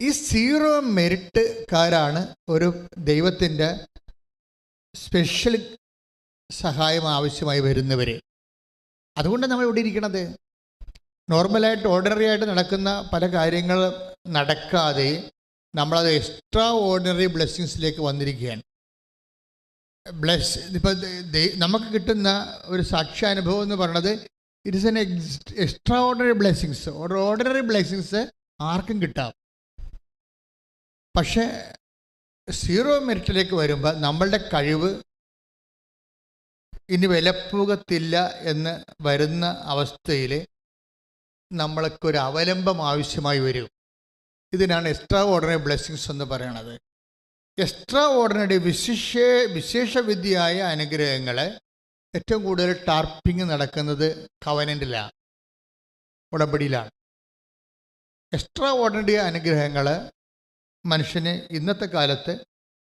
ഈ സീറോ മെരിറ്റ്കാരാണ് ഒരു ദൈവത്തിന്റെ സ്പെഷ്യൽ സഹായം ആവശ്യമായി വരുന്നവർ അതുകൊണ്ട് നമ്മൾ ഇവിടെ ഇരിക്കണത്. നോർമലായിട്ട് ഓർഡിനറി ആയിട്ട് നടക്കുന്ന പല കാര്യങ്ങൾ നടക്കാതെ നമ്മളത് എക്സ്ട്രാ ഓർഡിനറി ബ്ലെസ്സിങ്സിലേക്ക് വന്നിരിക്കുകയാണ്. ബ്ലെസ് ഇപ്പം നമുക്ക് കിട്ടുന്ന ഒരു സാക്ഷ്യാനുഭവം എന്ന് പറയുന്നത് it is an extraordinary blessings. Ordinary blessings ആർക്കും കിട്ടാം. പക്ഷേ സീറോ മെറിറ്റിലേക്ക് വരുമ്പോൾ നമ്മളുടെ കഴിവ് ഇനി വിലപ്പോകത്തില്ല എന്ന് വരുന്ന അവസ്ഥയിൽ നമ്മൾക്കൊരു അവലംബം ആവശ്യമായി വരും. ഇതിനാണ് എക്സ്ട്രാ ഓർഡിനറി ബ്ലെസ്സിങ്സ് എന്ന് പറയണത്. എക്സ്ട്രാ ഓർഡിനറി വിശിഷ വിശേഷവിദ്യയായ അനുഗ്രഹങ്ങൾ ഏറ്റവും കൂടുതൽ ടാർപ്പിംഗ് നടക്കുന്നത് കവനന്റിലാണ് ഉടമ്പടിയിലാണ്. എക്സ്ട്രാ ഓർഡിനറി അനുഗ്രഹങ്ങൾ മനുഷ്യന് ഇന്നത്തെ കാലത്ത്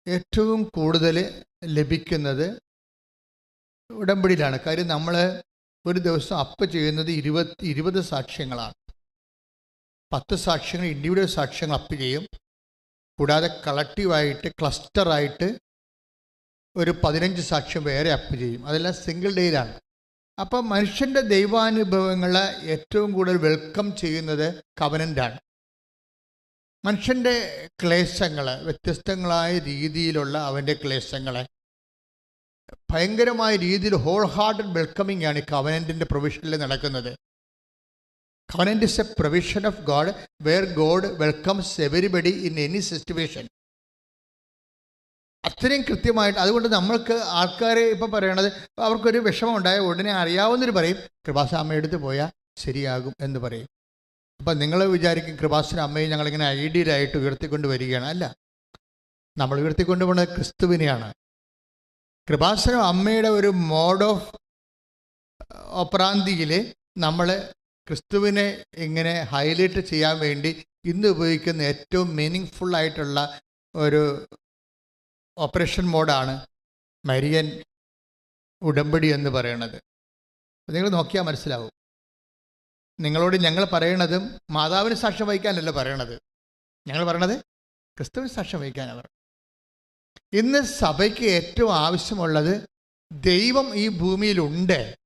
ഏറ്റവും കൂടുതൽ ലഭിക്കുന്നത് ഉടമ്പടിയിലാണ്. കാര്യം നമ്മൾ ഒരു ദിവസം അപ്പ് ചെയ്യുന്നത് ഇരുപത് ഇരുപത് സാക്ഷ്യങ്ങളാണ്. പത്ത് സാക്ഷ്യങ്ങൾ ഇൻഡിവിജ്വൽ സാക്ഷ്യങ്ങൾ അപ്പ് ചെയ്യും. കൂടാതെ കളക്റ്റീവായിട്ട് ക്ലസ്റ്ററായിട്ട് ഒരു പതിനഞ്ച് സാക്ഷ്യം വേറെ അപ്പ് ചെയ്യും. അതെല്ലാം സിംഗിൾ ഡേയിലാണ്. അപ്പം മനുഷ്യന്റെ ദൈവാനുഭവങ്ങളെ ഏറ്റവും കൂടുതൽ വെൽക്കം ചെയ്യുന്നത് കവനന്റാണ് മനുഷ്യന്റെ ക്ലേശങ്ങൾ വ്യത്യസ്തങ്ങളായ രീതിയിലുള്ള അവന്റെ ക്ലേശങ്ങളെ ഭയങ്കരമായ രീതിയിൽ ഹോൾ ഹാർട്ടഡ് വെൽക്കമിംഗ് ആണ് ഈ കവനന്റിന്റെ പ്രൊവിഷനിൽ നടക്കുന്നത്. Covenant is a provision of God where God welcomes everybody in any situation അത്രയും കൃത്യമായിട്ട് അതുകൊണ്ട് നമ്മൾക്ക് ആൾക്കാർ ഇപ്പം പറയണത് അവർക്കൊരു വിഷമം ഉണ്ടായ ഉടനെ അറിയാവുന്നവർ പറയും കൃപാസാമ്മ എടുത്ത് പോയാൽ ശരിയാകും എന്ന് പറയും. അപ്പം നിങ്ങൾ വിചാരിക്കും കൃപാസന അമ്മയെ ഞങ്ങളിങ്ങനെ ഐഡിയലായിട്ട് ഉയർത്തിക്കൊണ്ട് വരികയാണ്. അല്ല. നമ്മൾ ഉയർത്തിക്കൊണ്ട് പോകുന്നത് ക്രിസ്തുവിനെയാണ്. കൃപാസനം അമ്മയുടെ ഒരു മോഡ് ഓഫ് ഒപ്രാന്തിയിൽ നമ്മൾ ക്രിസ്തുവിനെ ഇങ്ങനെ ഹൈലൈറ്റ് ചെയ്യാൻ വേണ്ടി ഇന്ന് ഉപയോഗിക്കുന്ന ഏറ്റവും മീനിങ് ആയിട്ടുള്ള ഒരു ഓപ്പറേഷൻ മോഡാണ് മരിയൻ ഉടമ്പടി എന്ന് പറയുന്നത് നിങ്ങൾ നോക്കിയാൽ മനസ്സിലാവും. നിങ്ങളോട് ഞങ്ങൾ പറയണതും മാതാവിന് സാക്ഷ്യം വഹിക്കാനല്ല പറയണത്. ഞങ്ങൾ പറയണത് ക്രിസ്തുവിന് സാക്ഷ്യം വഹിക്കാനാണ് ഇന്ന് സഭയ്ക്ക് ഏറ്റവും ആവശ്യമുള്ളത് ദൈവം ഈ ഭൂമിയിലുണ്ട്.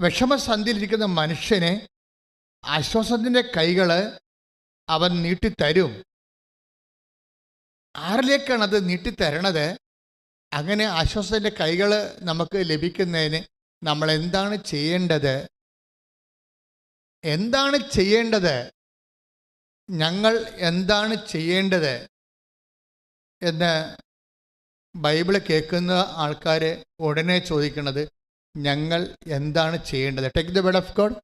വിഷമസന്ധിയിലിരിക്കുന്ന മനുഷ്യനെ ആശ്വാസത്തിന്റെ കൈകൾ അവൻ നീട്ടിത്തരും. ആരിലേക്കാണ് അത് നീട്ടിത്തരണത്? അങ്ങനെ ആശ്വാസത്തിന്റെ കൈകൾ നമുക്ക് ലഭിക്കുന്നതിന് നമ്മൾ എന്താണ് ചെയ്യേണ്ടത്? എന്താണ് ചെയ്യേണ്ടത്? ഞങ്ങൾ എന്താണ് ചെയ്യേണ്ടത്? എന്ന് ബൈബിൾ കേൾക്കുന്ന ആൾക്കാർ ഉടനെ ചോദിക്കുന്നത് ഞങ്ങൾ എന്താണ് ചെയ്യേണ്ടത്? Take the bed of God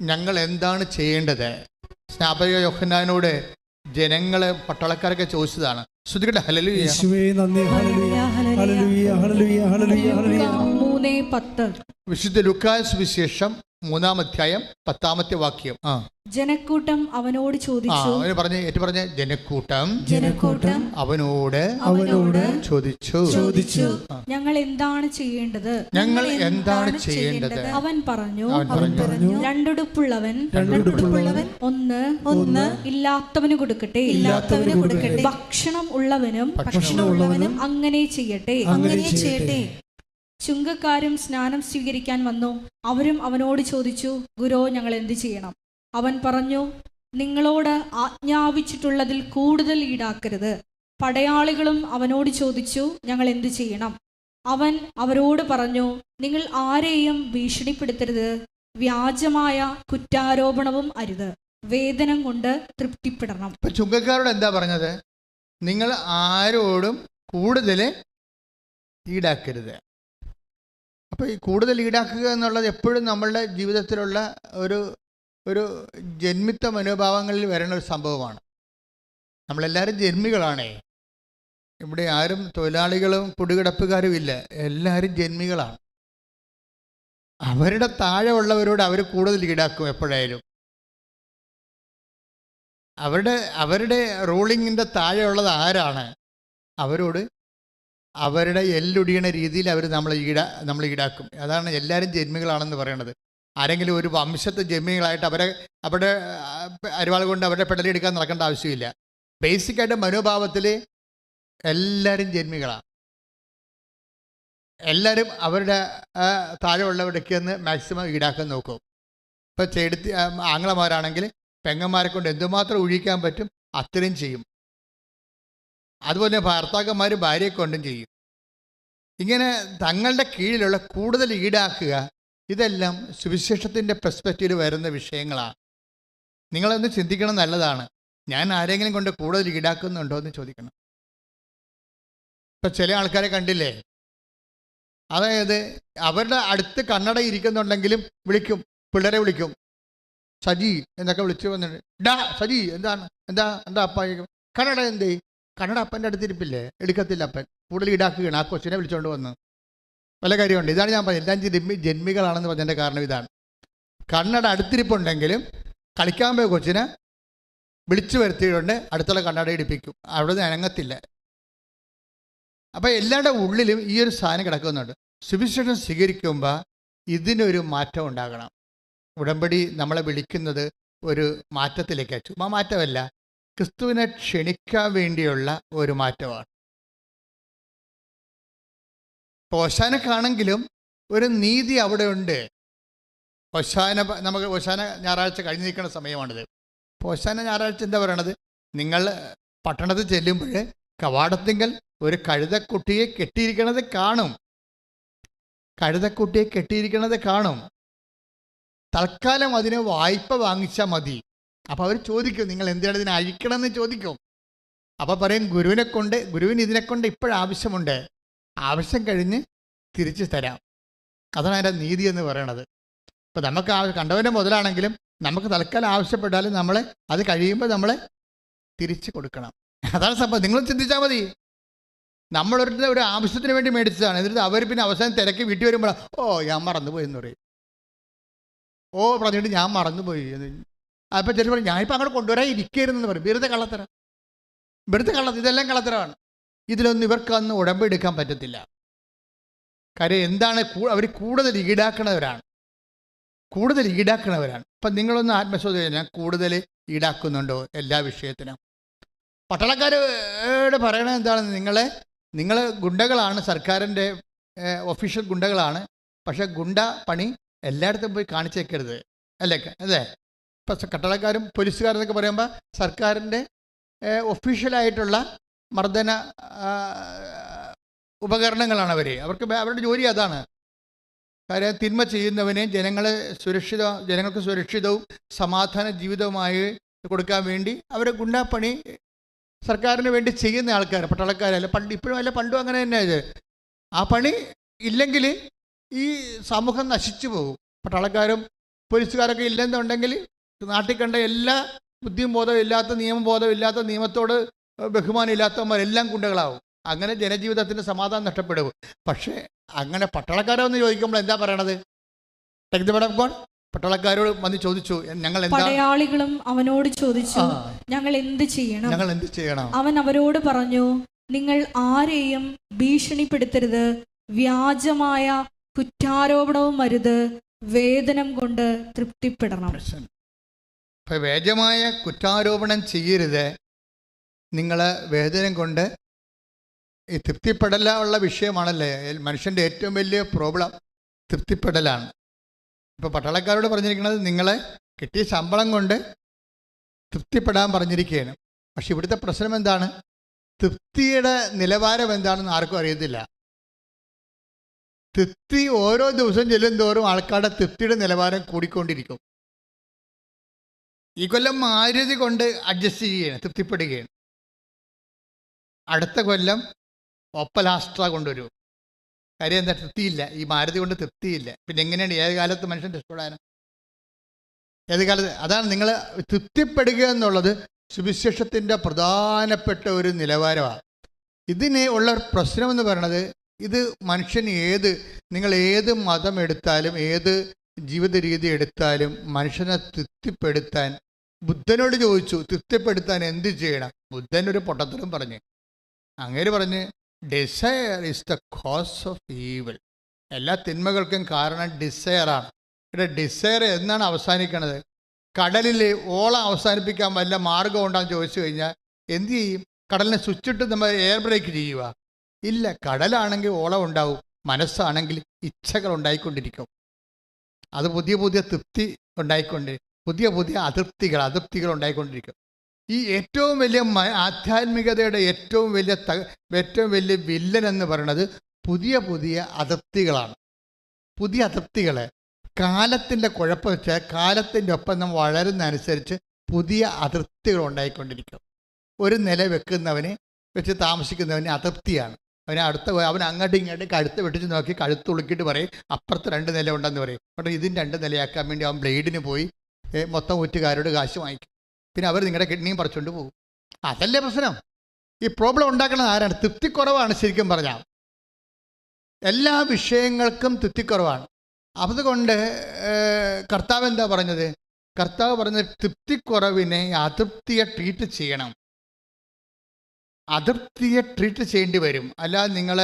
ഞങ്ങൾ എന്താണ് ചെയ്യേണ്ടത്? സ്നാപക യോഹനാനോട് ജനങ്ങളെ പട്ടാളക്കാരൊക്കെ ചോദിച്ചതാണ്. ശ്രുതികട്ടെ ഹലലു യേശുവേ നന്ദി. ഹല്ലേലൂയ ഹല്ലേലൂയ ഹല്ലേലൂയ ഹല്ലേലൂയ. ഹല്ലേലൂയ. മൂന്ന് പത്ത്. വിശുദ്ധ ലുക്കാസ് വിശേഷം മൂന്നാം അധ്യായം പത്താമത്തെ വാക്യം. ആ. ജനക്കൂട്ടം അവനോട് ചോദിച്ചു. അവന് പറഞ്ഞ ഏറ്റു പറഞ്ഞ ജനക്കൂട്ടം ജനക്കൂട്ടം അവനോട് അവനോട് ചോദിച്ചു. ചോദിച്ചു. ഞങ്ങൾ എന്താണ് ചെയ്യേണ്ടത്? ഞങ്ങൾ എന്താണ് ചെയ്യേണ്ടത്? അവൻ പറഞ്ഞു അവൻ പറഞ്ഞു രണ്ടുടുപ്പുള്ളവൻ രണ്ടുടുപ്പുള്ളവൻ ഒന്ന് ഒന്ന് ഇല്ലാത്തവന് കൊടുക്കട്ടെ? ഇല്ലാത്തവന് കൊടുക്കട്ടെ. ഭക്ഷണം ഉള്ളവനും ഭക്ഷണം ഉള്ളവനും അങ്ങനെ ചെയ്യട്ടെ. അങ്ങനെ ചെയ്യട്ടെ. ചുങ്കക്കാരും സ്നാനം സ്വീകരിക്കാൻ വന്നു. അവരും അവനോട് ചോദിച്ചു ഗുരോ ഞങ്ങൾ എന്ത് ചെയ്യണം? അവൻ പറഞ്ഞു നിങ്ങളോട് ആജ്ഞാപിച്ചിട്ടുള്ളതിൽ കൂടുതൽ ഈടാക്കരുത്. പടയാളികളും അവനോട് ചോദിച്ചു ഞങ്ങൾ എന്ത് ചെയ്യണം? അവൻ അവരോട് പറഞ്ഞു നിങ്ങൾ ആരെയും ഭീഷണിപ്പെടുത്തരുത്. വ്യാജമായ കുറ്റാരോപണവും അരുത്. വേതനം കൊണ്ട് തൃപ്തിപ്പെടണം. ചുങ്കക്കാരോട് എന്താ പറഞ്ഞത്? നിങ്ങൾ ആരോടും കൂടുതൽ ഈടാക്കരുത്. അപ്പോൾ ഈ കൂടുതൽ ഈടാക്കുക എന്നുള്ളത് എപ്പോഴും നമ്മളുടെ ജീവിതത്തിലുള്ള ഒരു ഒരു ജന്മിത്ത മനോഭാവങ്ങളിൽ വരുന്ന ഒരു സംഭവമാണ്. നമ്മളെല്ലാവരും ജന്മികളാണേ. ഇവിടെ ആരും തൊഴിലാളികളും കുടികിടപ്പുകാരും ഇല്ല. എല്ലാവരും ജന്മികളാണ്. അവരുടെ താഴെ ഉള്ളവരോട് അവർ കൂടുതൽ ഈടാക്കും എപ്പോഴായാലും. അവരുടെ അവരുടെ റൂളിങ്ങിന്റെ താഴെയുള്ളത് ആരാണ്? അവരോട് അവരുടെ എല്ലൊടിയണ രീതിയിൽ അവർ നമ്മൾ ഈട നമ്മൾ ഈടാക്കും. അതാണ് എല്ലാവരും ജന്മികളാണെന്ന് പറയണത്. ആരെങ്കിലും ഒരു വംശത്തെ ജന്മികളായിട്ട് അവരെ അവരുടെ അരിവാൾ കൊണ്ട് അവരുടെ പെടലെടുക്കാൻ നടക്കേണ്ട ആവശ്യമില്ല. ബേസിക്കായിട്ട് മനോഭാവത്തിൽ എല്ലാവരും ജന്മികളാണ് എല്ലാവരും അവരുടെ താഴെയുള്ളവരൊക്കെ ഒന്ന് മാക്സിമം ഈടാക്കാൻ നോക്കും. ഇപ്പം ചെടുത്തി ആംഗ്ലമാരാണെങ്കിൽ പെങ്ങന്മാരെ കൊണ്ട് എന്തുമാത്രം ഒഴിക്കാൻ പറ്റും അത്രയും ചെയ്യും. അതുപോലെ ഭർത്താക്കന്മാർ ഭാര്യയെ കൊണ്ടും ചെയ്യും. ഇങ്ങനെ തങ്ങളുടെ കീഴിലുള്ള കൂടുതൽ ഈടാക്കുക ഇതെല്ലാം സുവിശേഷത്തിന്റെ പെർസ്പെക്റ്റീവിൽ വരുന്ന വിഷയങ്ങളാണ് നിങ്ങളൊന്ന് ചിന്തിക്കണം നല്ലതാണ്. ഞാൻ ആരെങ്കിലും കൊണ്ട് കൂടുതൽ ഈടാക്കുന്നുണ്ടോ എന്ന് ചോദിക്കണം. ഇപ്പം ചില ആൾക്കാരെ കണ്ടില്ലേ? അതായത് അവരുടെ അടുത്ത് കണ്ണട ഇരിക്കുന്നുണ്ടെങ്കിലും വിളിക്കും പിള്ളേരെ വിളിക്കും. സജി എന്നൊക്കെ വിളിച്ചു വന്നിട്ട് ഡാ സജി എന്താണ്? എന്താ എന്താ അപ്പ? കണ്ണട എന്തേ? കണ്ണട അപ്പന്റെ അടുത്തിരിപ്പില്ലേ? എടുക്കത്തില്ല അപ്പൻ. കൂടുതൽ ഈടാക്കുകയാണ്. ആ കൊച്ചിനെ വിളിച്ചുകൊണ്ട് വന്ന്. വല്ല കാര്യമുണ്ട്. ഇതാണ് ഞാൻ പറഞ്ഞത്. എല്ലാം ജന്മി ജന്മികളാണെന്ന് പറഞ്ഞതിന്റെ കാരണം ഇതാണ്. കണ്ണട അടുത്തിരിപ്പുണ്ടെങ്കിലും കളിക്കാൻ പോയ കൊച്ചിനെ വിളിച്ചു വരുത്തിയിട്ടുണ്ട്. അടുത്തുള്ള കണ്ണട ഇടിപ്പിക്കും. അവിടെ നിന്ന് അനങ്ങത്തില്ല. അപ്പം എല്ലാവരുടെ ഉള്ളിലും ഈ ഒരു സാധനം കിടക്കുന്നുണ്ട്. സുവിശേഷം സ്വീകരിക്കുമ്പോൾ ഇതിനൊരു മാറ്റം ഉണ്ടാകണം. ഉടമ്പടി നമ്മളെ വിളിക്കുന്നത് ഒരു മാറ്റത്തിലേക്കാണ് ചുമ്മാ മാറ്റമല്ല. ക്രിസ്തുവിനെ ക്ഷണിക്കാൻ വേണ്ടിയുള്ള ഒരു മാറ്റമാണ്. ഓശാനക്കാണെങ്കിലും ഒരു നീതി അവിടെ ഉണ്ട് ഒശാന നമുക്ക് ഒശാന ഞായറാഴ്ച കഴിഞ്ഞ് നിൽക്കുന്ന സമയമാണിത്. ഓശാന ഞായറാഴ്ച എന്താ പറയണത്? നിങ്ങൾ പട്ടണത്തിൽ ചെല്ലുമ്പോൾ കവാടത്തിങ്കൽ ഒരു കഴുതക്കുട്ടിയെ കെട്ടിയിരിക്കണത് കാണും. കഴുതക്കുട്ടിയെ കെട്ടിയിരിക്കണത് കാണും. തൽക്കാലം അതിന് വായ്പ വാങ്ങിച്ചാൽ മതി. അപ്പോൾ അവർ ചോദിക്കും നിങ്ങൾ എന്തിനാണ് ഇതിനെ അഴിക്കണമെന്ന് ചോദിക്കും. അപ്പോൾ പറയും ഗുരുവിനെ കൊണ്ട് ഗുരുവിന് ഇതിനെ കൊണ്ട് ഇപ്പോഴാവശ്യമുണ്ട്. ആവശ്യം കഴിഞ്ഞ് തിരിച്ചു തരാം. അതാണ് അതിന്റെ നീതി എന്ന് പറയണത്. ഇപ്പോൾ നമുക്ക് ആ കണ്ടവന്റെ മുതലാണെങ്കിലും നമുക്ക് തൽക്കാലം ആവശ്യപ്പെട്ടാലും നമ്മൾ അത് കഴിയുമ്പോൾ നമ്മൾ തിരിച്ചു കൊടുക്കണം. അതാണ് സംഭവം. നിങ്ങൾ ചിന്തിച്ചാൽ മതി. നമ്മളൊരു ഒരു ആവശ്യത്തിന് വേണ്ടി മേടിച്ചതാണ്. എന്നിട്ട് അവർ പിന്നെ അവസാനം തിരക്കി വീട്ടിൽ വരുമ്പോൾ ഓ ഞാൻ മറന്നുപോയി എന്ന് പറയും. ഓ പറഞ്ഞിട്ട് ഞാൻ മറന്നുപോയി എന്ന് അപ്പം ചെറിയ പറയും ഞാനിപ്പോൾ അങ്ങോട്ട് കൊണ്ടുവരാൻ ഇരിക്കരുതെന്ന് പറയും വെറുതെ കള്ളത്തരം. വെറുതെ കള്ളത്തരം. ഇതെല്ലാം കള്ളത്തരമാണ്. ഇതിലൊന്നും ഇവർക്കൊന്നും ഉടമ്പെടുക്കാൻ പറ്റത്തില്ല. കാര്യം എന്താണ് അവർ കൂടുതൽ ഈടാക്കണവരാണ്. കൂടുതൽ ഈടാക്കണവരാണ്. അപ്പം നിങ്ങളൊന്ന് ആത്മശോധന. ഞാൻ കൂടുതൽ ഈടാക്കുന്നുണ്ടോ എല്ലാ വിഷയത്തിനും? പട്ടാളക്കാരോട് പറയണത് എന്താണ് നിങ്ങളെ നിങ്ങൾ ഗുണ്ടകളാണ്. സർക്കാരിന്റെ ഒഫീഷ്യൽ ഗുണ്ടകളാണ്. പക്ഷേ ഗുണ്ട പണി എല്ലായിടത്തും പോയി കാണിച്ചേക്കരുത്. അല്ലേ? അല്ലേ? ഇപ്പം കട്ടളക്കാരും പോലീസുകാരെന്നൊക്കെ പറയുമ്പോൾ സർക്കാരിന്റെ ഒഫീഷ്യലായിട്ടുള്ള മർദ്ദന ഉപകരണങ്ങളാണ് അവർ അവർക്ക് അവരുടെ ജോലി അതാണ്. കാര്യം തിന്മ ചെയ്യുന്നവനെ ജനങ്ങളെ സുരക്ഷിത ജനങ്ങൾക്ക് സുരക്ഷിതവും സമാധാന ജീവിതവുമായി കൊടുക്കാൻ വേണ്ടി അവരെ ഗുണ്ടാപ്പണി സർക്കാരിന് വേണ്ടി ചെയ്യുന്ന ആൾക്കാർ പട്ടാളക്കാരല്ല പണ്ട് ഇപ്പോഴും അല്ല പണ്ടും അങ്ങനെ തന്നെ ഇത്. ആ പണി ഇല്ലെങ്കിൽ ഈ സമൂഹം നശിച്ചു പോകും. പട്ടാളക്കാരും പോലീസുകാരൊക്കെ ഇല്ലെന്നുണ്ടെങ്കിൽ നാട്ടിൽ കണ്ട എല്ലാ ബുദ്ധിയും ബോധവും ഇല്ലാത്ത നിയമബോധം ഇല്ലാത്ത നിയമത്തോട് ബഹുമാനം ഇല്ലാത്തവന്മാരെല്ലാം ഗുണ്ടകളാവും. അങ്ങനെ ജനജീവിതത്തിന് സമാധാനം നഷ്ടപ്പെടും. പക്ഷേ അങ്ങനെ പട്ടാളക്കാരെന്ന് ചോദിക്കുമ്പോൾ എന്താ പറയണത്? ഓഫ്. പട്ടാളക്കാരോട് വന്ന് ചോദിച്ചു ഞങ്ങൾ പടയാളികളും അവനോട് ചോദിച്ചു ഞങ്ങൾ എന്ത് ചെയ്യണം? ഞങ്ങൾ എന്ത് ചെയ്യണം? അവൻ അവരോട് പറഞ്ഞു നിങ്ങൾ ആരെയും ഭീഷണിപ്പെടുത്തരുത്. വ്യാജമായ കുറ്റാരോപണവും അരുത്. വേതനം കൊണ്ട് തൃപ്തിപ്പെടണം. ഇപ്പൊ വേജമായ കുറ്റാരോപണം ചെയ്യരുത്. നിങ്ങൾ വേദനം കൊണ്ട് ഈ തൃപ്തിപ്പെടലുള്ള വിഷയമാണല്ലേ? മനുഷ്യന്റെ ഏറ്റവും വലിയ പ്രോബ്ലം തൃപ്തിപ്പെടലാണ്. ഇപ്പോൾ പട്ടാളക്കാരോട് പറഞ്ഞിരിക്കുന്നത് നിങ്ങളെ കിട്ടിയ ശമ്പളം കൊണ്ട് തൃപ്തിപ്പെടാൻ പറഞ്ഞിരിക്കുകയാണ് പക്ഷെ ഇവിടുത്തെ പ്രശ്നം എന്താണ്? തൃപ്തിയുടെ നിലവാരം എന്താണെന്ന് ആർക്കും അറിയത്തില്ല. തൃപ്തി ഓരോ ദിവസം ചെല്ലും തോറും ആൾക്കാരുടെ തൃപ്തിയുടെ നിലവാരം കൂടിക്കൊണ്ടിരിക്കും. ഈ കൊല്ലം മാരുതി കൊണ്ട് അഡ്ജസ്റ്റ് ചെയ്യുകയാണ് തൃപ്തിപ്പെടുകയാണ്. അടുത്ത കൊല്ലം ഒപ്പലാസ്ട്ര കൊണ്ടുവരും. കാര്യം എന്താ തൃപ്തിയില്ല. ഈ മാരുതി കൊണ്ട് തൃപ്തിയില്ല. പിന്നെ എങ്ങനെയാണ് ഏത് കാലത്ത് മനുഷ്യൻ രക്ഷപ്പെടാനും ഏത് കാലത്ത്? അതാണ് നിങ്ങൾ തൃപ്തിപ്പെടുക എന്നുള്ളത് സുവിശേഷത്തിന്റെ പ്രധാനപ്പെട്ട ഒരു നിലവാരമാണ്. ഇതിന് ഉള്ള പ്രശ്നം എന്ന് പറയുന്നത് ഇത് മനുഷ്യൻ ഏത് നിങ്ങൾ ഏത് മതം എടുത്താലും ഏത് ജീവിത രീതി എടുത്താലും മനുഷ്യനെ തൃപ്തിപ്പെടുത്താൻ ബുദ്ധനോട് ചോദിച്ചു തൃപ്തിപ്പെടുത്താൻ എന്ത് ചെയ്യണം? ബുദ്ധൻ ഒരു പൊട്ടത്തരം പറഞ്ഞു. അങ്ങേര് പറഞ്ഞ് desire is the cause of evil എല്ലാ തിന്മകൾക്കും കാരണം ഡിസയറാണ് ഇവിടെ ഡിസയർ എന്നാണ് അവസാനിക്കണത്. കടലിൽ ഓളം അവസാനിപ്പിക്കാൻ വല്ല മാർഗം ഉണ്ടാന്ന് ചോദിച്ചു കഴിഞ്ഞാൽ എന്ത് ചെയ്യും? കടലിനെ സ്വിച്ചിട്ട് നമ്മൾ എയർ ബ്രേക്ക് ചെയ്യുക. ഇല്ല കടലാണെങ്കിൽ ഓളം ഉണ്ടാവും. മനസ്സാണെങ്കിൽ ഇച്ഛകൾ ഉണ്ടായിക്കൊണ്ടിരിക്കും. അത് പുതിയ പുതിയ തൃപ്തി ഉണ്ടായിക്കൊണ്ട് പുതിയ പുതിയ അതൃപ്തികൾ അതൃപ്തികൾ ഉണ്ടായിക്കൊണ്ടിരിക്കും. ഈ ഏറ്റവും വലിയ ആധ്യാത്മികതയുടെ ഏറ്റവും വലിയ ഏറ്റവും വലിയ വില്ലൻ എന്ന് പറയുന്നത് പുതിയ പുതിയ അതൃപ്തികളാണ് പുതിയ അതൃപ്തികളെ കാലത്തിന്റെ കുഴപ്പം വെച്ചാൽ കാലത്തിന്റെ ഒപ്പം നമ്മൾ വളരുന്നതനുസരിച്ച് പുതിയ അതൃപ്തികൾ ഉണ്ടായിക്കൊണ്ടിരിക്കും. ഒരു നില വെക്കുന്നവന് വെച്ച് താമസിക്കുന്നവന് അതൃപ്തിയാണ് അവനെ അടുത്ത അവൻ അങ്ങോട്ടും ഇങ്ങോട്ടും കഴുത്ത് വെട്ടിച്ച് നോക്കി കഴുത്ത് ഉളുക്കിയിട്ട് പറയും അപ്പുറത്ത് രണ്ട് നില ഉണ്ടെന്ന് പറയും. അപ്പോൾ ഇതിന് രണ്ട് നിലയാക്കാൻ വേണ്ടി അവൻ ബ്ലേഡിന് പോയി മൊത്തം ഊറ്റുകാരോട് കാശ് വാങ്ങിക്കും. പിന്നെ അവർ നിങ്ങളുടെ കിഡ്നിയും പറിച്ചുകൊണ്ട് പോകും. അതല്ലേ പ്രശ്നം? ഈ പ്രോബ്ലം ഉണ്ടാക്കുന്നത് ആരാണ്? തൃപ്തിക്കുറവാണ് ശരിക്കും പറഞ്ഞാൽ എല്ലാ വിഷയങ്ങൾക്കും തൃപ്തിക്കുറവാണ്. അതുകൊണ്ട് കർത്താവ് എന്താ പറഞ്ഞത്? കർത്താവ് പറഞ്ഞത് തൃപ്തിക്കുറവിനെ അതൃപ്തിയെ ട്രീറ്റ് ചെയ്യണം. അതൃപ്തിയെ ട്രീറ്റ് ചെയ്യേണ്ടി വരും. അല്ലാതെ നിങ്ങൾ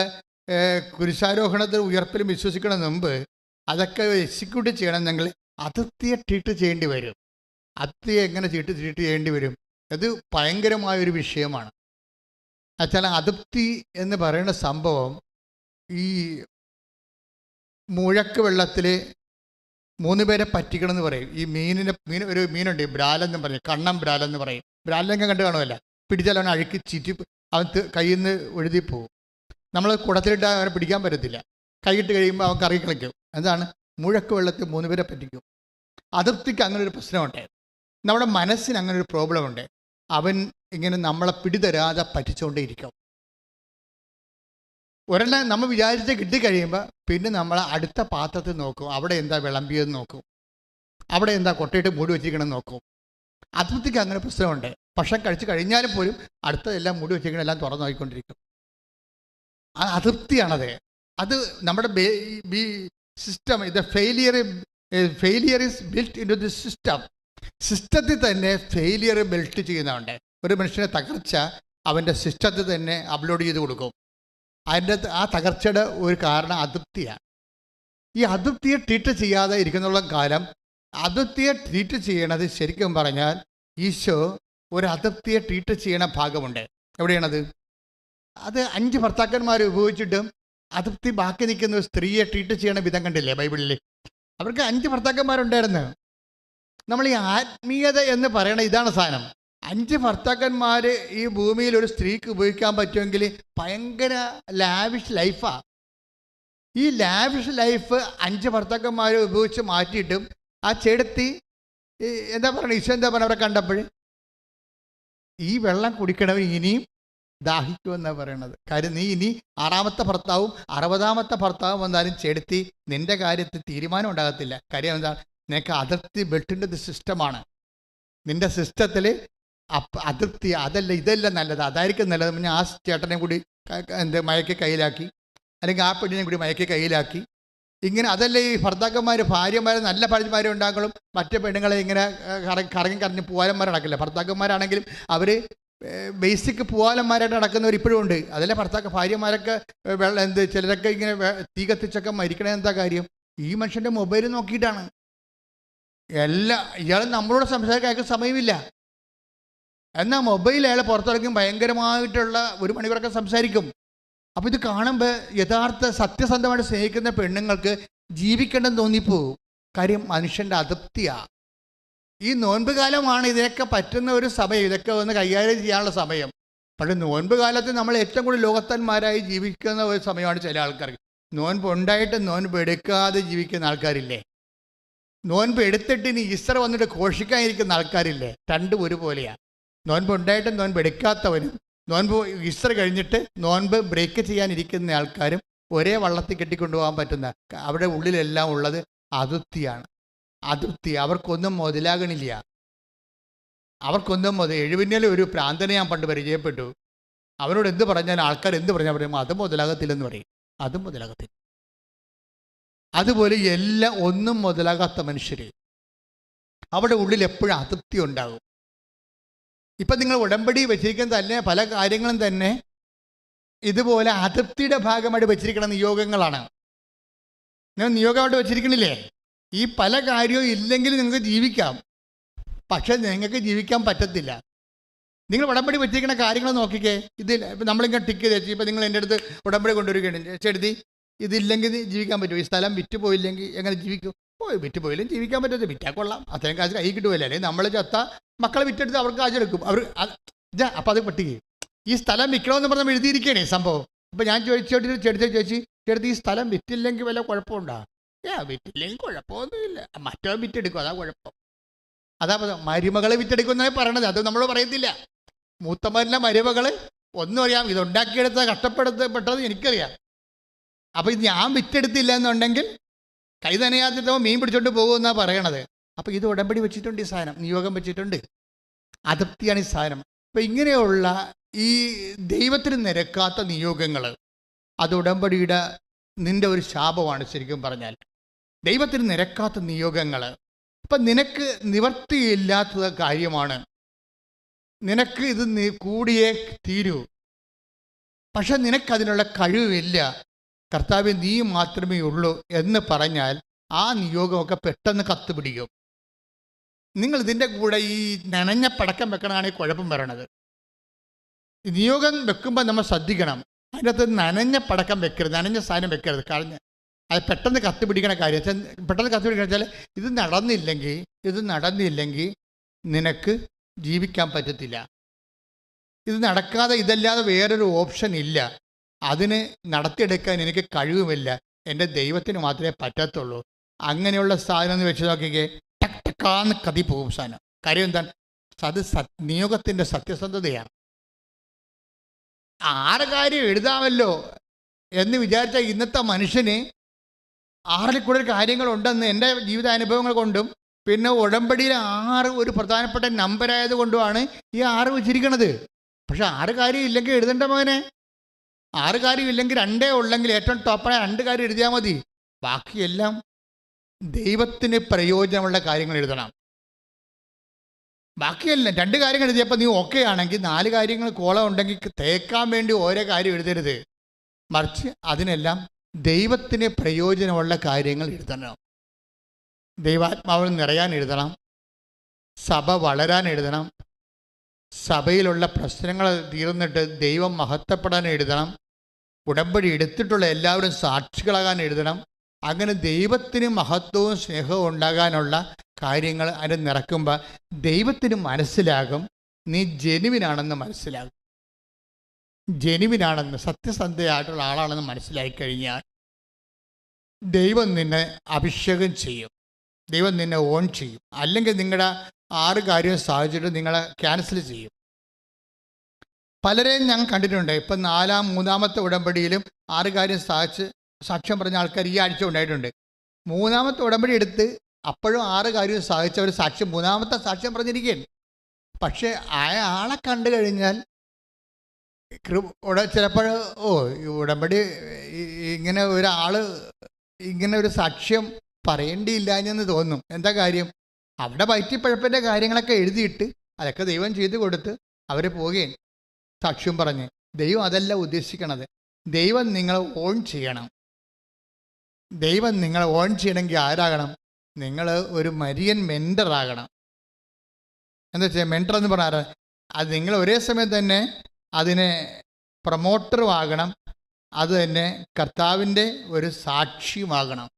കുരിശാരോഹണത്തിൽ ഉയർപ്പിലും വിശ്വസിക്കണ മുമ്പ് അതൊക്കെ എക്സിക്യൂട്ട് ചെയ്യണമെന്നെങ്കിൽ അതൃപ്തിയെ ട്രീറ്റ് ചെയ്യേണ്ടി വരും. അതിർത്തിയെ എങ്ങനെ ചീട്ട് ട്രീറ്റ് ചെയ്യേണ്ടി വരും? അത് ഭയങ്കരമായൊരു വിഷയമാണ്. എന്നുവെച്ചാൽ അതിർത്തി എന്ന് പറയുന്ന സംഭവം ഈ മുഴക്ക് വെള്ളത്തിൽ മൂന്ന് പേരെ പറ്റിക്കണം എന്ന് പറയും. ഈ മീനിനെ മീൻ ഒരു മീനുണ്ട് ബ്രാലെന്ന് പറയും. കണ്ണം ബ്രാലെന്ന് പറയും. ബ്രാലിനെ കണ്ടു കാണുമല്ല? പിടിച്ചാൽ അവൻ അഴുക്കി ചിറ്റി അവൻ കയ്യിൽ നിന്ന് എഴുതി പോകും. നമ്മൾ കുടത്തിലിട്ട് അവനെ പിടിക്കാൻ പറ്റത്തില്ല. കൈയിട്ട് കഴിയുമ്പോൾ അവൻ കറങ്ങി കളിക്കും. എന്താണ്? മുഴക്ക് വെള്ളത്തിൽ മൂന്ന് പേരെ പറ്റിക്കും. അതൃപ്തിക്ക് അങ്ങനെ ഒരു പ്രശ്നമുണ്ട് നമ്മുടെ മനസ്സിന് അങ്ങനെ ഒരു പ്രോബ്ലം ഉണ്ട്. അവൻ ഇങ്ങനെ നമ്മളെ പിടിതരാതെ പറ്റിച്ചുകൊണ്ടേയിരിക്കും ഒരെണ്ണം നമ്മൾ വിചാരിച്ച് കിട്ടിക്കഴിയുമ്പോൾ പിന്നെ നമ്മൾ അടുത്ത പാത്രത്തിൽ നോക്കും. അവിടെ എന്താ വിളമ്പിയെന്ന് നോക്കും. അവിടെ എന്താ കൊട്ടയിട്ട് മൂടി വെച്ചിരിക്കണമെന്ന് നോക്കും. അതിർത്തിക്ക് അങ്ങനെ പ്രശ്നമുണ്ട്. ഭക്ഷണം കഴിച്ച് കഴിഞ്ഞാലും പോലും അടുത്തതെല്ലാം മൂടി വെച്ചിരിക്കണം എല്ലാം തുറന്നു നോക്കിക്കൊണ്ടിരിക്കും. ആ അതൃപ്തിയാണത് അത് നമ്മുടെ സിസ്റ്റം ഇത് failure failure is built in to the system സിസ്റ്റത്തിൽ തന്നെ ഫെയിലിയർ ബിൽറ്റ് ചെയ്യുന്നുണ്ട് ഒരു മനുഷ്യനെ തകർച്ച അവന്റെ സിസ്റ്റത്തിൽ തന്നെ അപ്ലോഡ് ചെയ്ത് കൊടുക്കും. അതിന്റെ ആ തകർച്ചയുടെ ഒരു കാരണം അതൃപ്തിയാണ് ഈ അതൃപ്തിയെ ട്രീറ്റ് ചെയ്യാതെ ഇരിക്കുന്നുള്ള കാലം അതൃപ്തിയെ ട്രീറ്റ് ചെയ്യണത് ശരിക്കും പറഞ്ഞാൽ ഈശോ ഒരു അതൃപ്തിയെ ട്രീറ്റ് ചെയ്യണ ഭാഗമുണ്ട്. എവിടെയാണത്? അത് അഞ്ച് ഭർത്താക്കന്മാർ ഉപയോഗിച്ചിട്ടും അതൃപ്തി ബാക്കി നിൽക്കുന്ന ഒരു സ്ത്രീയെ ട്രീറ്റ് ചെയ്യണ വിധം കണ്ടില്ലേ ബൈബിളിൽ അവർക്ക് അഞ്ച് ഭർത്താക്കന്മാരുണ്ടായിരുന്നു. നമ്മൾ ഈ ആത്മീയത എന്ന് പറയണ ഇതാണ് സാധനം. അഞ്ച് ഭർത്താക്കന്മാർ ഈ ഭൂമിയിൽ ഒരു സ്ത്രീക്ക് ഉപയോഗിക്കാൻ പറ്റുമെങ്കിൽ ഭയങ്കര ലാവിഷ് ലൈഫാ ഈ ലാവിഷ് ലൈഫ് അഞ്ച് ഭർത്താക്കന്മാരെ ഉപയോഗിച്ച് മാറ്റിയിട്ടും ആ ചെടുത്തി എന്താ പറയുക ഈശോ എന്താ പറയുക അവരെ കണ്ടപ്പോൾ? ഈ വെള്ളം കുടിക്കണവൻ ഇനിയും ദാഹിക്കുമെന്നാണ് പറയണത്. കാര്യം നീ ഇനി ആറാമത്തെ ഭർത്താവും അറുപതാമത്തെ ഭർത്താവും വന്നാലും ചെടുത്തി നിന്റെ കാര്യത്തിൽ തീരുമാനം ഉണ്ടാകത്തില്ല. കാര്യം എന്താ? നിനക്ക് അതിർത്തി ബെട്ടിന്റെ സിസ്റ്റമാണ്. നിന്റെ സിസ്റ്റത്തിൽ അപ്പ അതിർത്തി അതല്ല ഇതല്ല നല്ലത്. അതായിരിക്കും നല്ലത്. പിന്നെ ആ ചേട്ടനെ കൂടി എന്ത് മയക്കി കയ്യിലാക്കി. അല്ലെങ്കിൽ ആ പെണ്ണിനെ കൂടി മയക്കി കയ്യിലാക്കി. ഇങ്ങനെ അതല്ല ഈ ഭർത്താക്കന്മാർ ഭാര്യമാർ നല്ല ഭാര്യമാരെ ഉണ്ടാക്കളും മറ്റു പെണ്ണുങ്ങളെ ഇങ്ങനെ കറങ്ങി കറങ്ങി പൂവാലന്മാർ നടക്കില്ല. ഭർത്താക്കന്മാരാണെങ്കിലും അവർ ബേസിക് പൂവാലന്മാരായിട്ട് നടക്കുന്നവർ ഇപ്പോഴും ഉണ്ട്. അതല്ലേ ഭർത്താക്ക ഭാര്യമാരൊക്കെ വെള്ളം എന്ത് ചിലരൊക്കെ ഇങ്ങനെ തീ കത്തിച്ചൊക്കെ മരിക്കണേ എന്താ കാര്യം? ഈ മനുഷ്യന്റെ മൊബൈൽ നോക്കിയിട്ടാണ്. എല്ലാ ഇയാൾ നമ്മളോട് സംസാരിക്കാൻ അയാൾക്ക് സമയമില്ല. എന്നാൽ മൊബൈൽ അയാൾ പുറത്തിറങ്ങും ഭയങ്കരമായിട്ടുള്ള ഒരു മണിക്കൂറൊക്കെ സംസാരിക്കും. അപ്പോൾ ഇത് കാണുമ്പോൾ യഥാർത്ഥ സത്യസന്ധമായിട്ട് സ്നേഹിക്കുന്ന പെണ്ണുങ്ങൾക്ക് ജീവിക്കേണ്ടെന്ന് തോന്നിപ്പോവും. കാര്യം മനുഷ്യന്റെ അതൃപ്തിയാ. ഈ നോൻപ് കാലമാണ് ഇതിനൊക്കെ പറ്റുന്ന ഒരു സമയം. ഇതൊക്കെ ഒന്ന് കൈകാര്യം ചെയ്യാനുള്ള സമയം. പക്ഷേ നോൻപ് കാലത്ത് നമ്മൾ ഏറ്റവും കൂടുതൽ ലോകത്തന്മാരായി ജീവിക്കുന്ന ഒരു സമയമാണ് ചില ആൾക്കാർക്ക്. നോൻപ് ഉണ്ടായിട്ട് നോൻപ് എടുക്കാതെ ജീവിക്കുന്ന ആൾക്കാരില്ലേ? നോൻപ് എടുത്തിട്ട് ഇനി ഈസ്റ്റർ വന്നിട്ട് ഘോഷിക്കാനിരിക്കുന്ന ആൾക്കാരില്ലേ? രണ്ടും ഒരുപോലെയാണ് നോൻപ് ഉണ്ടായിട്ടും നോൻപ് എടുക്കാത്തവനും നോൻപ് ഈസ്റ്റർ കഴിഞ്ഞിട്ട് നോൻപ് ബ്രേക്ക് ചെയ്യാനിരിക്കുന്ന ആൾക്കാരും ഒരേ വള്ളത്തിൽ കെട്ടിക്കൊണ്ടുപോകാൻ പറ്റുന്ന അവിടെ ഉള്ളിലെല്ലാം ഉള്ളത് അതൃപ്തിയാണ് അതൃപ്തി അവർക്കൊന്നും മുതലാകണില്ല. അവർക്കൊന്നും മുതൽ എഴുവിനെ ഒരു പ്രാന്തനെ ഞാൻ പണ്ട് പരിചയപ്പെട്ടു. അവരോട് എന്ത് പറഞ്ഞാൽ ആൾക്കാർ എന്ത് പറഞ്ഞാൽ പറയുമ്പോൾ അത് മുതലാകത്തില്ലെന്ന് പറയും. അതും മുതലാകത്തില്ല. അതുപോലെ എല്ലാം ഒന്നും മുതലാകാത്ത മനുഷ്യർ അവിടെ ഉള്ളിൽ എപ്പോഴും അതൃപ്തി ഉണ്ടാകും. ഇപ്പം നിങ്ങൾ ഉടമ്പടി വെച്ചിരിക്കുന്ന തന്നെ പല കാര്യങ്ങളും തന്നെ ഇതുപോലെ അതൃപ്തിയുടെ ഭാഗമായിട്ട് വെച്ചിരിക്കുന്ന നിയോഗങ്ങളാണ്. ഞാൻ നിയോഗമായിട്ട് വെച്ചിരിക്കണില്ലേ? ഈ പല കാര്യവും ഇല്ലെങ്കിൽ നിങ്ങൾക്ക് ജീവിക്കാം. പക്ഷെ നിങ്ങൾക്ക് ജീവിക്കാൻ പറ്റത്തില്ല. നിങ്ങൾ ഉടമ്പടി വെച്ചിരിക്കുന്ന കാര്യങ്ങൾ നോക്കിക്കേ. ഇതിൽ ഇപ്പം നമ്മളിങ്ങനെ ടിക്ക് തെച്ച് ഇപ്പം നിങ്ങൾ എന്റെ അടുത്ത് ഉടമ്പടി കൊണ്ടുവരികയാണ്. ചെടുത്തി ഇതില്ലെങ്കിൽ ജീവിക്കാൻ പറ്റുമോ? ഈ സ്ഥലം വിറ്റ് പോയില്ലെങ്കിൽ എങ്ങനെ ജീവിക്കും? ഓ വിറ്റ് പോയില്ലെങ്കിൽ ജീവിക്കാൻ പറ്റത്തില്ല. വിറ്റാൽ കൊള്ളാം. അത്രയും കാശ് കൈ കിട്ടുമല്ലോ അല്ലെങ്കിൽ നമ്മൾ ചത്ത മക്കളെ വിറ്റെടുത്ത് അവർക്ക് കാശ് എടുക്കും. അവർ അപ്പം അത് പട്ടിക ഈ സ്ഥലം വിൽക്കണമെന്ന് പറഞ്ഞ് എഴുതിയിരിക്കണേ സംഭവം. അപ്പം ഞാൻ ചോദിച്ചോട്ട് ചെടുത്ത് ചോദിച്ചു ചെടുത്ത് ഈ സ്ഥലം വിറ്റില്ലെങ്കിൽ വല്ല കുഴപ്പമുണ്ടോ? വിറ്റില്ലെങ്കിൽ കുഴപ്പമൊന്നുമില്ല. മറ്റോ വിറ്റെടുക്കും അതാ കുഴപ്പം. അതാ മരുമകളെ വിറ്റെടുക്കുന്നേ പറയണത്. അത് നമ്മൾ പറയത്തില്ല. മൂത്തമ്മരിലെ മരുമകൾ ഒന്നും അറിയാം. ഇത് ഉണ്ടാക്കിയെടുത്ത കഷ്ടപ്പെടുത്തപ്പെട്ടത് എനിക്കറിയാം. അപ്പൊ ഇത് ഞാൻ വിറ്റെടുത്തില്ല എന്നുണ്ടെങ്കിൽ കൈ നനയാത്തിട്ടോ മീൻ പിടിച്ചോണ്ട് പോകുമെന്നാണ് പറയണത്. അപ്പൊ ഇത് ഉടമ്പടി വെച്ചിട്ടുണ്ട് ഈ സാധനം. നിയോഗം വെച്ചിട്ടുണ്ട്. അതൃപ്തിയാണ് ഈ സാധനം. അപ്പൊ ഇങ്ങനെയുള്ള ഈ ദൈവത്തിന് നിരക്കാത്ത നിയോഗങ്ങൾ അത് ഉടമ്പടിയുടെ നിന്റെ ഒരു ശാപമാണ് ശരിക്കും പറഞ്ഞാൽ. ദൈവത്തിന് നിരക്കാത്ത നിയോഗങ്ങൾ അപ്പം നിനക്ക് നിവർത്തിയില്ലാത്ത കാര്യമാണ്. നിനക്ക് ഇത് നീ കൂടിയേ തീരൂ. പക്ഷെ നിനക്കതിനുള്ള കഴിവില്ല. കർത്താവ് നീ മാത്രമേ ഉള്ളൂ എന്ന് പറഞ്ഞാൽ ആ നിയോഗമൊക്കെ പെട്ടെന്ന് കത്തുപിടിക്കും. നിങ്ങൾ ഇതിന്റെ കൂടെ ഈ നനഞ്ഞ പടക്കം വെക്കണതാണ് ഈ കുഴപ്പം വരണത് നിയോഗം വെക്കുമ്പോൾ നമ്മൾ ശ്രദ്ധിക്കണം. അതിന്റെ അകത്ത് നനഞ്ഞ പടക്കം വെക്കരുത് നനഞ്ഞ സാധനം വെക്കരുത്. കളഞ്ഞ് അത് പെട്ടെന്ന് കത്തുപിടിക്കണ കാര്യം. പെട്ടെന്ന് കത്തുപിടിക്കണ വെച്ചാൽ ഇത് നടന്നില്ലെങ്കിൽ ഇത് നടന്നില്ലെങ്കിൽ നിനക്ക് ജീവിക്കാൻ പറ്റത്തില്ല. ഇത് നടക്കാതെ ഇതല്ലാതെ വേറൊരു ഓപ്ഷൻ ഇല്ല. അതിന് നടത്തിയെടുക്കാൻ എനിക്ക് കഴിവുമില്ല. എന്റെ ദൈവത്തിന് മാത്രമേ പറ്റത്തുള്ളൂ. അങ്ങനെയുള്ള സാധനം എന്ന് വെച്ച് നോക്കിക്കേ. ടക് ടക്കാന്ന് കതി പോകും സാധനം. കാര്യം എന്താണ്? അത് നിയോഗത്തിന്റെ സത്യസന്ധതയാണ്. ആറ് കാര്യം എഴുതാമല്ലോ എന്ന് വിചാരിച്ച ഇന്നത്തെ മനുഷ്യന് ആറിൽ കൂടുതൽ കാര്യങ്ങളുണ്ടെന്ന് എന്റെ ജീവിതാനുഭവങ്ങൾ കൊണ്ടും പിന്നെ ഉടമ്പടിയിൽ ആറ് ഒരു പ്രധാനപ്പെട്ട നമ്പർ കൊണ്ടുമാണ് ഈ ആറ് വെച്ചിരിക്കണത്. പക്ഷെ ആറ് കാര്യം ഇല്ലെങ്കിൽ എഴുതണ്ട മകനെ ആറ് കാര്യം ഇല്ലെങ്കിൽ രണ്ടേ ഉള്ളെങ്കിൽ ഏറ്റവും ടോപ്പായ രണ്ട് കാര്യം എഴുതിയാൽ മതി. ബാക്കിയെല്ലാം ദൈവത്തിന് പ്രയോജനമുള്ള കാര്യങ്ങൾ എഴുതണം. ബാക്കിയെല്ലാം രണ്ട് കാര്യങ്ങൾ എഴുതിയപ്പോൾ നീ ഓക്കെ ആണെങ്കിൽ നാല് കാര്യങ്ങൾ കോളം ഉണ്ടെങ്കിൽ തേക്കാൻ വേണ്ടി ഓരോ കാര്യം എഴുതരുത്. മറിച്ച് അതിനെല്ലാം ദൈവത്തിന് പ്രയോജനമുള്ള കാര്യങ്ങൾ എഴുതണം. ദൈവാത്മാവിൽ നിറയാൻ എഴുതണം. സഭ വളരാൻ എഴുതണം. സഭയിലുള്ള പ്രശ്നങ്ങൾ തീർന്നിട്ട് ദൈവം മഹത്വപ്പെടാൻ എഴുതണം. ഉടമ്പടി എടുത്തിട്ടുള്ള എല്ലാവരും സാക്ഷികളാകാൻ എഴുതണം. അങ്ങനെ ദൈവത്തിന് മഹത്വവും സ്നേഹവും ഉണ്ടാകാനുള്ള കാര്യങ്ങൾ അതിന് നിറക്കുമ്പോൾ ദൈവത്തിന് മനസ്സിലാകും. നീ ജനുവിനാണെന്ന് മനസ്സിലാകും. ജനുവിനാണെന്ന് സത്യസന്ധയായിട്ടുള്ള ആളാണെന്ന് മനസ്സിലായി കഴിഞ്ഞാൽ ദൈവം നിന്നെ അഭിഷേകം ചെയ്യും. ദൈവം നിന്നെ ഓൺ ചെയ്യും. അല്ലെങ്കിൽ നിങ്ങളുടെ ആറ് കാര്യവും സാഹചര്യം നിങ്ങളെ ക്യാൻസൽ ചെയ്യും. പലരെയും ഞാൻ കണ്ടിട്ടുണ്ട്. ഇപ്പം നാലാം മൂന്നാമത്തെ ഉടമ്പടിയിലും ആറ് കാര്യം സാധിച്ച് സാക്ഷ്യം പറഞ്ഞ ആൾക്കാർ ഈ ആഴ്ച ഉണ്ടായിട്ടുണ്ട്. മൂന്നാമത്തെ ഉടമ്പടി എടുത്ത് അപ്പോഴും ആറ് കാര്യവും സാധിച്ചവർ സാക്ഷ്യം മൂന്നാമത്തെ സാക്ഷ്യം പറഞ്ഞിരിക്കുകയാണ്. പക്ഷേ അയാളെ കണ്ടു കഴിഞ്ഞാൽ ഉട- ചിലപ്പോൾ ഓ ഉടമ്പടി ഇങ്ങനെ ഒരാൾ ഇങ്ങനെ ഒരു സാക്ഷ്യം പറയേണ്ടിയില്ലാഞ്ഞെന്ന് തോന്നും. എന്താ കാര്യം? അവിടെ വയറ്റിപ്പഴപ്പിന്റെ കാര്യങ്ങളൊക്കെ എഴുതിയിട്ട് അതൊക്കെ ദൈവം ചെയ്തു കൊടുത്ത് അവർ പോവുകയും സാക്ഷ്യം പറഞ്ഞ്. ദൈവം അതല്ല ഉദ്ദേശിക്കണത്. ദൈവം നിങ്ങളെ ഓൺ ചെയ്യണം. ദൈവം നിങ്ങളെ ഓൺ ചെയ്യണമെങ്കിൽ ആരാകണം? നിങ്ങൾ ഒരു മരിയൻ മെന്ററാകണം എന്താ വെച്ചാൽ മെന്റർ എന്ന് പറഞ്ഞാൽ അത് നിങ്ങൾ ഒരേ സമയം തന്നെ അതിനെ പ്രൊമോട്ടറും ആകണം അത് തന്നെ കർത്താവിന്റെ ഒരു സാക്ഷിയുമാകണം.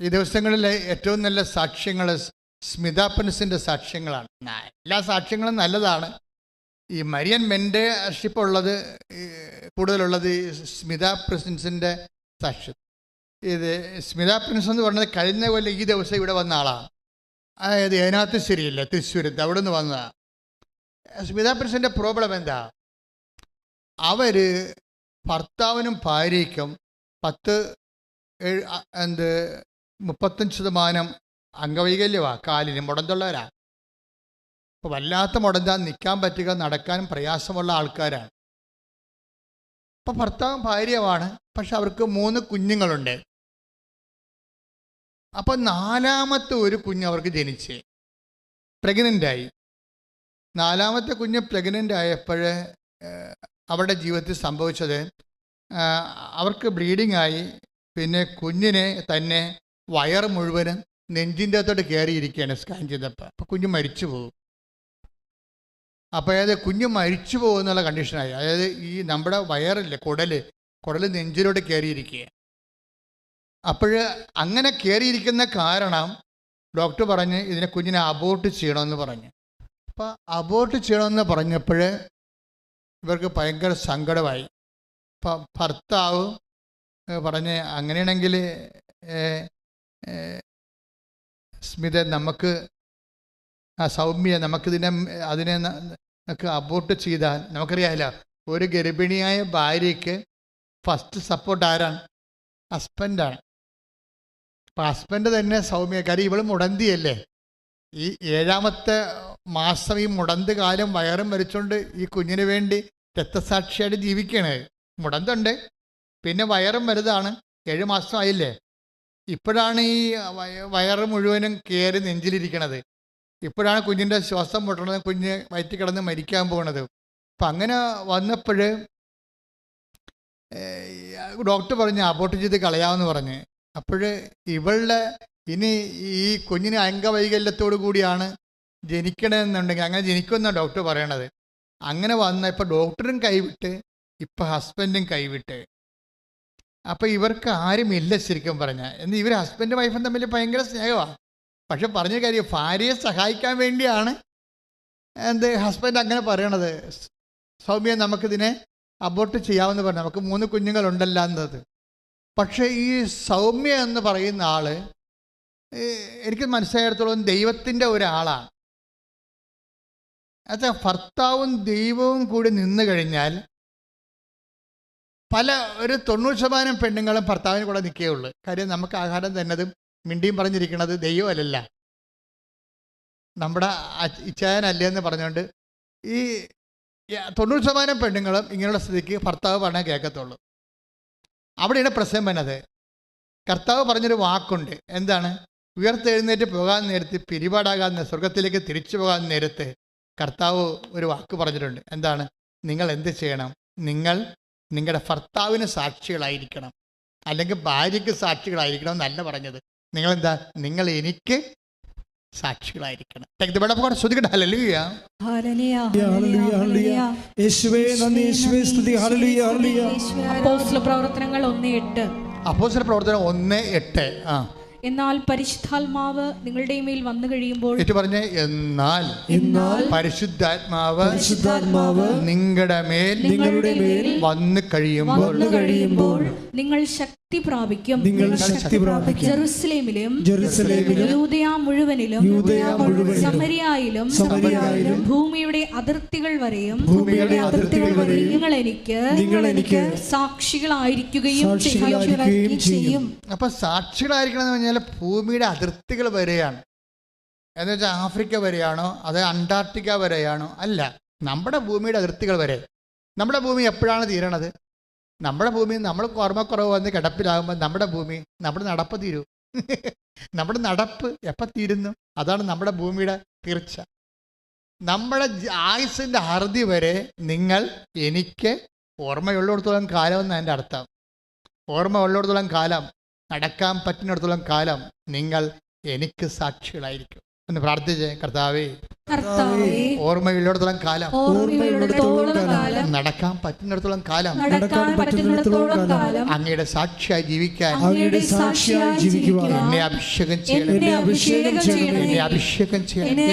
ഈ ദിവസങ്ങളിലെ ഏറ്റവും നല്ല സാക്ഷ്യങ്ങൾ സ്മിത പെൻസിന്റെ സാക്ഷ്യങ്ങളാണ്. എല്ലാ സാക്ഷ്യങ്ങളും നല്ലതാണ്. ഈ മരിയൻ മെന്റർഷിപ്പ് ഉള്ളത് കൂടുതലുള്ളത് സ്മിത പ്രിൻസിന്റെ സാക്ഷ്യം. ഇത് സ്മിത പ്രിൻസ് എന്ന് പറഞ്ഞത് കഴിഞ്ഞ കൊല്ലം ഈ ദിവസം ഇവിടെ വന്ന ആളാണ്. അതായത് ഏനാത്ത് ശരിയില്ല തൃശ്ശൂരത്ത് അവിടെ നിന്ന് വന്നതാണ്. സ്മിത പ്രോബ്ലം എന്താ? അവർ ഭർത്താവിനും ഭാര്യയ്ക്കും പത്ത് എന്ത് മുപ്പത്തഞ്ച് ശതമാനം അംഗവൈകല്യമാണ് കാലിന് മുടന്തുള്ളവരാ. അപ്പോൾ വല്ലാത്ത മുടന്താൻ നിൽക്കാൻ പറ്റുക നടക്കാനും പ്രയാസമുള്ള ആൾക്കാരാണ്. അപ്പം ഭർത്താവും ഭാര്യയുമാണ് പക്ഷെ അവർക്ക് മൂന്ന് കുഞ്ഞുങ്ങളുണ്ട്. അപ്പം നാലാമത്തെ ഒരു കുഞ്ഞ് അവർക്ക് ജനിച്ച് പ്രഗ്നന്റായി നാലാമത്തെ കുഞ്ഞ് പ്രഗ്നന്റ് ആയപ്പോൾ അവരുടെ ജീവിതത്തിൽ സംഭവിച്ചത് അവർക്ക് ബ്ലീഡിംഗ് ആയി. പിന്നെ കുഞ്ഞിനെ തന്നെ വയർ മുഴുവനും നെഞ്ചിന്റെ അകത്തോട്ട് കയറിയിരിക്കുകയാണ് സ്കാൻ ചെയ്തപ്പോൾ. അപ്പോൾ കുഞ്ഞ് മരിച്ചു പോകും. അപ്പോൾ അതായത് കുഞ്ഞ് മരിച്ചു പോകുന്നുള്ള കണ്ടീഷനായി അതായത് ഈ നമ്മുടെ വയറില്ലേ കുടൽ കുടൽ നെഞ്ചിലോട്ട് കയറിയിരിക്കുക അപ്പോൾ അങ്ങനെ കയറിയിരിക്കുന്ന കാരണം ഡോക്ടർ പറഞ്ഞ് ഇതിനെ കുഞ്ഞിനെ അബോർട്ട് ചെയ്യണമെന്ന് പറഞ്ഞു. അപ്പോൾ അബോർട്ട് ചെയ്യണമെന്ന് പറഞ്ഞപ്പോൾ ഇവർക്ക് ഭയങ്കര സങ്കടമായി. അപ്പം ഭർത്താവ് പറഞ്ഞ് അങ്ങനെയാണെങ്കിൽ സ്മിത നമുക്ക് ആ സൗമ്യ നമുക്കിതിനെ അതിനെ നമുക്ക് അബോർട്ട് ചെയ്താൽ നമുക്കറിയാമല്ലോ ഒരു ഗർഭിണിയായ ഭാര്യയ്ക്ക് ഫസ്റ്റ് സപ്പോർട്ട് ആരാണ്? ഹസ്ബൻഡാണ് അപ്പം ഹസ്ബൻഡ് തന്നെ സൗമ്യ കാര്യം ഇവൾ മുടന്തിയല്ലേ? ഈ ഏഴാമത്തെ മാസം ഈ മുടന്ത് കാലം വയറും വരച്ചുകൊണ്ട് ഈ കുഞ്ഞിന് വേണ്ടി രക്തസാക്ഷിയായിട്ട് ജീവിക്കണേ. മുടന്തുണ്ട്. പിന്നെ വയറും വലുതാണ്. ഏഴ് മാസമായില്ലേ ഇപ്പോഴാണ് ഈ വയ- വയറ് മുഴുവനും കയറി നെഞ്ചിലിരിക്കണത്. ഇപ്പോഴാണ് കുഞ്ഞിന്റെ ശ്വാസം മുട്ടണത് കുഞ്ഞ് വയറ്റിൽ കിടന്ന് മരിക്കാൻ പോണത്. അപ്പം അങ്ങനെ വന്നപ്പോൾ ഡോക്ടർ പറഞ്ഞു അബോർട്ട് ചെയ്ത് കളയാമെന്ന് പറഞ്ഞ്. അപ്പോൾ ഇവളുടെ ഇനി ഈ കുഞ്ഞിന് അംഗവൈകല്യത്തോടു കൂടിയാണ് ജനിക്കണമെന്നുണ്ടെങ്കിൽ അങ്ങനെ ജനിക്കുമെന്നാണ് ഡോക്ടർ പറയണത്. അങ്ങനെ വന്ന ഇപ്പോൾ ഡോക്ടറും കൈവിട്ട് ഇപ്പം ഹസ്ബൻഡും കൈവിട്ട്. അപ്പം ഇവർക്ക് ആരുമില്ല ശരിക്കും പറഞ്ഞാൽ എന്ന് ഇവർ ഹസ്ബൻഡും വൈഫും തമ്മിൽ ഭയങ്കര സ്നേഹമാണ് പക്ഷെ പറഞ്ഞ കാര്യം ഭാര്യയെ സഹായിക്കാൻ വേണ്ടിയാണ് എന്ത് ഹസ്ബൻഡ് അങ്ങനെ പറയണത്. സൗമ്യ നമുക്കിതിനെ അബോർട്ട് ചെയ്യാമെന്ന് പറഞ്ഞു. നമുക്ക് മൂന്ന് കുഞ്ഞുങ്ങളുണ്ടല്ല എന്നത്. പക്ഷേ ഈ സൗമ്യ എന്ന് പറയുന്ന ആൾ എനിക്ക് മനസ്സിലായിടത്തോളം ദൈവത്തിന്റെ ഒരാളാണ് അത് ഭർത്താവും ദൈവവും കൂടി നിന്ന് കഴിഞ്ഞാൽ പല ഒരു തൊണ്ണൂറ് ശതമാനം പെണ്ണുങ്ങളും ഭർത്താവിന് കൂടെ നിൽക്കുകയുള്ളൂ കാര്യം നമുക്ക് ആഹാരം തന്നതും മിണ്ടിയും പറഞ്ഞിരിക്കുന്നത് ദൈവമല്ലല്ല നമ്മുടെ ഇച്ഛായനല്ലേ എന്ന് പറഞ്ഞുകൊണ്ട് ഈ തൊണ്ണൂറ് ശതമാനം പെണ്ണുങ്ങളും ഇങ്ങനെയുള്ള സ്ഥിതിക്ക് ഭർത്താവ് പറഞ്ഞാൽ കേൾക്കത്തുള്ളൂ. അവിടെയാണ് പ്രശ്നം വന്നത്. കർത്താവ് പറഞ്ഞൊരു വാക്കുണ്ട്. എന്താണ്? ഉയർത്തെഴുന്നേറ്റ് പോകാൻ നേരത്ത് പിരിപാടാകാൻ സ്വർഗത്തിലേക്ക് തിരിച്ചു പോകാൻ നേരത്ത് കർത്താവ് ഒരു വാക്ക് പറഞ്ഞിട്ടുണ്ട്. എന്താണ്? നിങ്ങൾ എന്ത് ചെയ്യണം? നിങ്ങൾ നിങ്ങളുടെ ഭർത്താവിന് സാക്ഷികളായിരിക്കണം. അല്ലെങ്കിൽ ഭാര്യയ്ക്ക് സാക്ഷികളായിരിക്കണം എന്നല്ല പറഞ്ഞത്. നിങ്ങൾ എന്താ നിങ്ങൾ എനിക്ക് സാക്ഷികളായിരിക്കണം. Take the word of God. ശ്രുതിക്കട്ടെ ഹല്ലേലൂയ ഹല്ലേലൂയ, ഹല്ലേലൂയ, ഹല്ലേലൂയ, ഹല്ലേലൂയ. ഹല്ലേലൂയ. യേശുവേ നന്ദി. യേശുവേ സ്തുതി. ഹല്ലേലൂയ ഹല്ലേലൂയ അപ്പോസ്തല പ്രവർത്തനങ്ങൾ ഒന്ന് എട്ട്. അപ്പോസ്തല പ്രവർത്തനം ഒന്ന് എട്ട്. ആ. എന്നാൽ പരിശുദ്ധാത്മാവ് നിങ്ങളുടെ മേൽ വന്നു കഴിയുമ്പോൾ പറഞ്ഞ് എന്നാൽ എന്നാൽ പരിശുദ്ധാത്മാവ് പരിശുദ്ധാത്മാവ് നിങ്ങളുടെ മേൽ നിങ്ങളുടെ മേൽ വന്നു കഴിയുമ്പോൾ കഴിയുമ്പോൾ നിങ്ങൾ ശക്തി പ്രാപിക്കും നിങ്ങൾ ശക്തി പ്രാപിക്കും. ജെറുസലേമിലും ജെറുസലേമിലും യൂദയ മുഴുവനിലും യൂദയ മുഴുവനിലും സമരിയായിലും സമരിയായിലും ഭൂമിയുടെ അതിർത്തികൾ വരെയും ഭൂമിയുടെ അതിർത്തികൾ വരെയും നിങ്ങൾ എനിക്ക് നിങ്ങൾ എനിക്ക് സാക്ഷികളായിരിക്കുകയും ചെയ്യും. സാക്ഷികളായിരിക്കുകയും ചെയ്യും. അപ്പൊ സാക്ഷികളായിരിക്കണം എന്ന് പറഞ്ഞാൽ ഭൂമിയുടെ അതിർത്തികൾ വരെയാണ്. എന്ന് വെച്ചാൽ ആഫ്രിക്ക വരെയാണോ അത് അന്റാർട്ടിക്ക വരെയാണോ? അല്ല നമ്മുടെ ഭൂമിയുടെ അതിർത്തികൾ വരെ. നമ്മുടെ ഭൂമി എപ്പോഴാണ് തീരണത്? നമ്മുടെ ഭൂമി നമ്മൾ ഓർമ്മക്കുറവ് വന്ന് കിടപ്പിലാകുമ്പോൾ നമ്മുടെ ഭൂമി നമ്മുടെ നടപ്പ് തീരൂ. നമ്മുടെ നടപ്പ് എപ്പോൾ തീരുന്നു? അതാണ് നമ്മുടെ ഭൂമിയുടെ തീർച്ച. നമ്മുടെ ആയുസിന്റെ അറുതി വരെ നിങ്ങൾ എനിക്ക് ഓർമ്മയുള്ളിടത്തോളം കാലം എന്ന് എന്റെ അർത്ഥം. ഓർമ്മ ഉള്ളിടത്തോളം കാലം നടക്കാൻ പറ്റുന്നിടത്തോളം കാലം നിങ്ങൾ എനിക്ക് സാക്ഷികളായിരിക്കും. എന്ന് പ്രാർത്ഥിച്ചേ കർത്താവേ. ഓർമ്മയുള്ളിടത്തോളം കാലം. നടക്കാൻ പറ്റുന്നിടത്തോളം കാലം. നടക്കാൻ പറ്റുന്നിടത്തോളം കാലം. അങ്ങയുടെ സാക്ഷിയായി ജീവിക്കാൻ. അങ്ങയുടെ സാക്ഷിയായി ജീവിക്കുവാൻ. എന്നെ അഭിഷേകം ചെയ്യണം. എന്നെ അഭിഷേകം ചെയ്യണമേ എന്നെ അഭിഷേകം ചെയ്യണം. എന്നെ